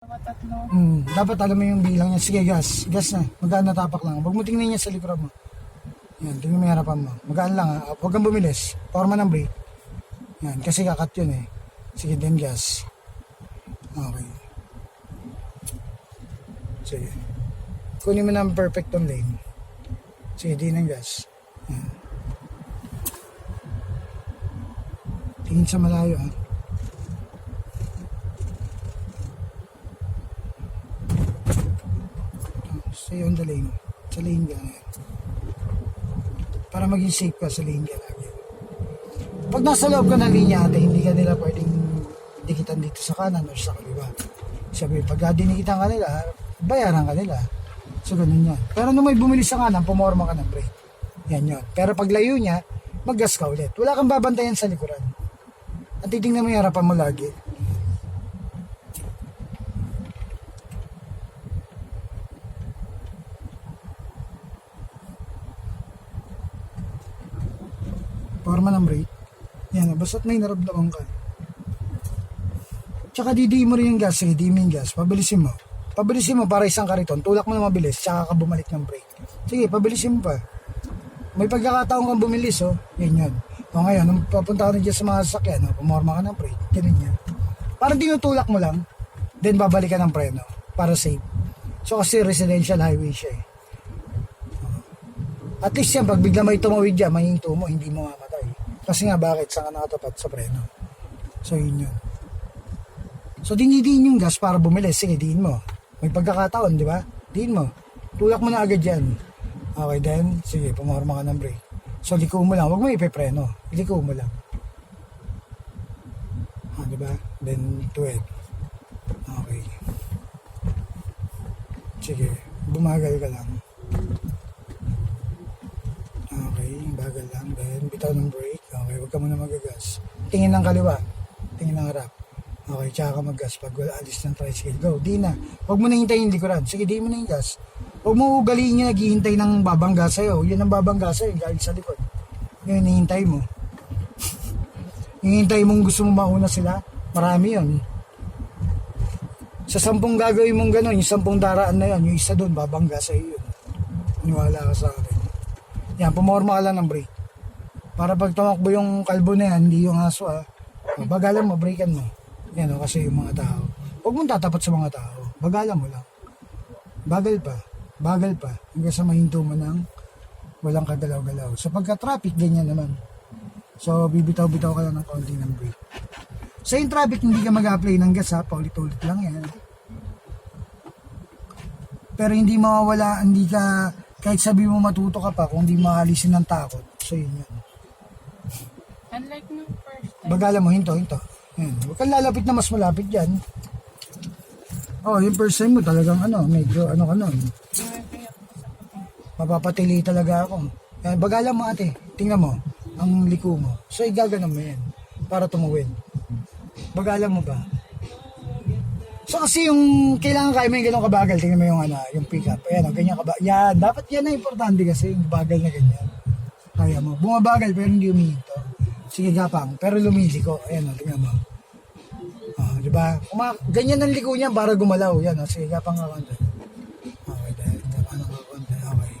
Mga tatlo. Hmm, dapat alam mo yung bilang niya. Sige, gas. Gas na. Magaan na tapak lang. Huwag mo tingnan niya sa likuran mo. Yan, tingnan mo yung harapan mo. Magaan lang ha. Huwag kang bumilis. Forma ng brake. Yan, kasi kakat yun eh. Sige, then gas. Okay. Sige. Kunin mo ng perfect on lane. Sige, di ng gas. Yan. Tingin sa malayo ha. Stay on the lane. Sa lane ka na yan. Para maging safe ka sa lane ka lagi. Pag nasa loob ka ng linya ate, hindi ka nila pwedeng dikitan dito sa kanan o sa kaliwa. Sabi, pag dinikitan ka nila, bayaran ka nila. So, ganun yan. Pero nung may bumili sa kanan, pumorma ka ng brake. Yan yun. Pero pag layo niya, maggas ka ulit. Wala kang babantayan sa likuran. At titingnan mo yung harapan mo lagi. Forma ng brake. Yan, basta't may naramdaman ka. Tsaka didiin mo rin yung gas, sige, diin mo yung gas, pabilisin mo. Pabilisin mo para isang kariton, tulak mo na mabilis, tsaka ka bumalik ng brake. Sige, pabilisin mo pa. May pagkakataon kang bumilis, oh. Yan yun. O ngayon, nung papunta ka na dyan sa mga sasakyan, oh, pumorma ka ng brake, ganun yan. Parang tinutulak mo lang, then babalik ka ng preno, para safe. So kasi residential highway siya eh. At least yan, pag bigla may tumawid dyan, may hinto mo, hindi mo mamatay. Kasi nga, bakit? Saan ka nakatapat sa preno? So, yun yun. So, dinidiin yung gas para bumili. Sige, diin mo. May pagkakataon, di ba? Diin mo. Tulak mo na agad yan. Okay, then, sige, pumorma ka ng brake. So, liko mo lang. Huwag mo ipepreno. Liko mo lang. Ah, di ba? Then, tuwid. Okay. Sige, bumagal ka lang. Okay, bagal lang. Then, bitaw ng brake. Huwag ka muna magagas. Tingin ng kaliwa. Tingin ng harap. Okay, tsaka ka maggas pag wala alis ng tricycle. Go, di na. Huwag mo na hintayin yung likuran. Sige, di mo na yung gas. Huwag mo ugaliin yung naghihintay ng babangga sa'yo. Yun ang babangga sa'yo, galing sa likod. Yun, hinihintay mo. yung hintay mong gusto mo mauna sila, marami yun. Sa sampung gagawin mong gano'n, yung sampung daraan na yun, yung isa doon, babangga sa'yo yun. Niwala ka sa akin. Yan, pumorma ka lang ng brake. Para pag tumakbo yung kalbo na yan, hindi yung aso ah. Bagalan mo, brakean mo. Yan o, kasi yung mga tao. Huwag mong tatapat sa mga tao. Bagalan mo lang. Bagal pa. Bagal pa. Hanggang sa mahinto mo ng walang kagalaw-galaw. Sa pagka-traffic, ganyan naman. So, bibitaw-bitaw ka lang ng konti ng brake. Sa yung traffic, hindi ka mag-apply ng gas ha. Paulit-ulit lang yan. Pero hindi mawawala, hindi ka, kahit sabi mo matuto ka pa, kung hindi maalisin ng takot. So, yun yun. Unlike nung first time. Bagalan mo, hinto, hinto. Yan. Huwag kang lalapit na mas malapit dyan. Oh, yung first time mo talagang ano, medyo ano ka nun. Mapapatili talaga ako. Yan, bagalan mo ate. Tingnan mo, ang liko mo. So, igaganon mo yan para tumuwid. Bagalan mo ba? So kasi yung kailangan kaya mo yung ganun kabagal, tingnan mo yung ano, yung pick up. Ayan, oh, ganyan kaba. Yan, dapat yan ang importante kasi yung bagal na ganyan. Kaya mo. Bumabagal pero hindi umihinto. Sige gapang, pero lumiliko. Ayan, oh, tingnan mo. Oh, di ba? Kuma ganyan ang liko niya para gumalaw. Yan, oh, sige gapang ka konti. Okay, dahil gapang ka konti. Okay.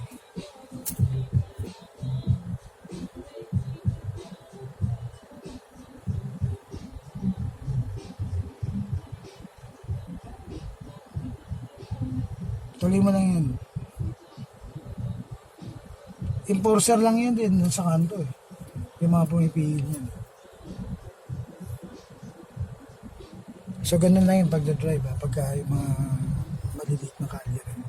Tuloy mo lang yun. Enforcer lang yan din sa kanto eh. Yung mga pumipigil niyan. So ganun lang yung pagdadrive ha, pagka yung mga maliliit na kalye rin.